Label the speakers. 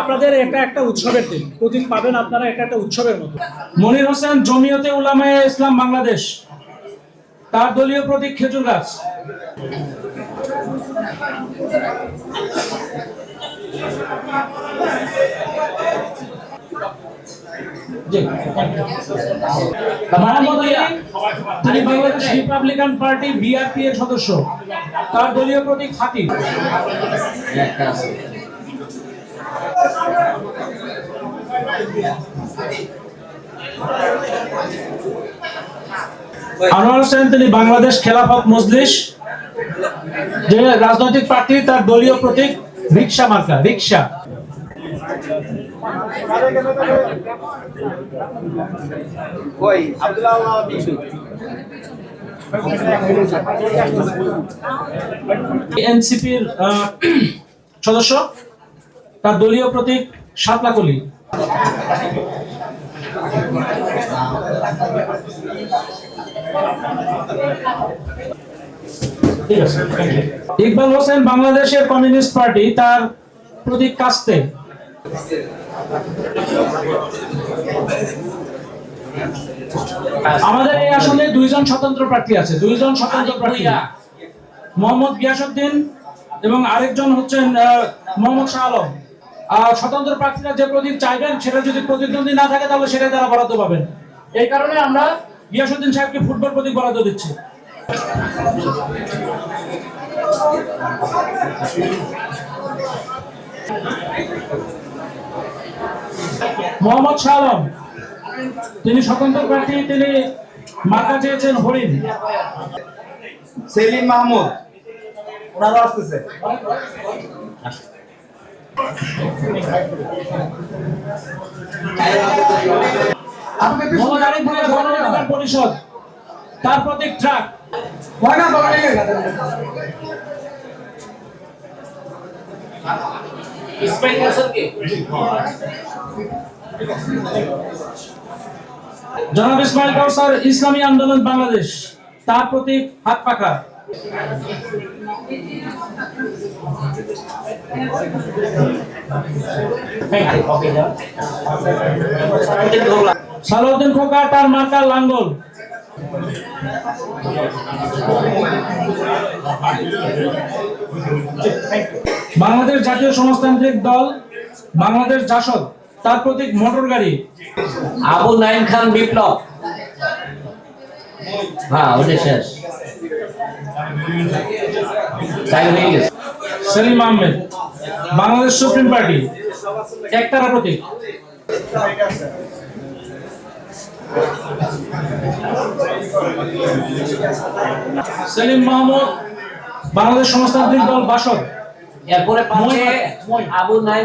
Speaker 1: আপনাদের
Speaker 2: এটা একটা উৎসবের দিন। প্রতীক পাবেন আপনারা এটা একটা উৎসবের মতো। মনির হোসেন জমিয়তে উলামায়ে ইসলাম বাংলাদেশ। তার দলীয় প্রতীক খেজুর গাছ। রিপাবলিকান পার্টি বিআরপি এর সদস্য। তার দলীয় প্রতীক হাতি আনোয়ার হোসেন, তিনি বাংলাদেশ খেলাফত মজলিস, যে রাজনৈতিক পার্টি তার দলীয় প্রতীক রিক্সা মার্কা, রিক্সা।
Speaker 3: কই? আব্দুল্লাহ
Speaker 2: এনসিপির সদস্য, তার দলীয় প্রতীক সাতলাকলি ইকবাল হোসেন বাংলাদেশের কমিউনিস্ট পার্টি, তার প্রতীক কাস্তে। আমাদের এই আসলে দুইজন স্বতন্ত্র প্রার্থী আছে। দুইজন স্বতন্ত্র প্রার্থী। মোহাম্মদ গিয়াসউদ্দিন এবং আরেকজন হচ্ছেন মোহাম্মদ শাহ আলম। আর স্বতন্ত্র প্রার্থীরা যে প্রদীপ চাইবেন সেটা যদি প্রতিদ্বন্দ্বী না থাকে তাহলে সেটাই তারা বরাদ্দ পাবেন। এই কারণে আমরা গিয়াসুদ্দিন সাহেবকে ফুটবল প্রতীক বরাদ্দ দিচ্ছি। মোহাম্মদ শাহ আলম তিনি স্বতন্ত্র প্রার্থী তিনি মার্কা চেয়েছেন হরিণ।
Speaker 3: সেলিম মাহমুদ ওনারা আসতেছে।
Speaker 2: পরিষদ। তার প্রতীক ট্রাক।
Speaker 1: ইসমাইল হোসেনকে
Speaker 2: জনাব ইসমাইল কাউসার, ইসলামী আন্দোলন বাংলাদেশ। তার প্রতীক হাত পাখা। সালাউদ্দিন খোকা, তার মার্কা লাঙ্গল। বাংলাদেশ জাতীয় সমাজতান্ত্রিক দল, বাংলাদেশ জাসদ। তার প্রতীক মোটর গাড়ি।
Speaker 1: আবু নাইম খান বিপ্লব। হ্যাঁ ওটা শেষ। হয়ে গেছে।
Speaker 2: Selim Ahmed Bangladesh supreme party. একতারা প্রতীক। সেলিম মাহমুদ বাংলাদেশ সমাজতান্ত্রিক দল বাসক
Speaker 1: এরপরে আবু নাইম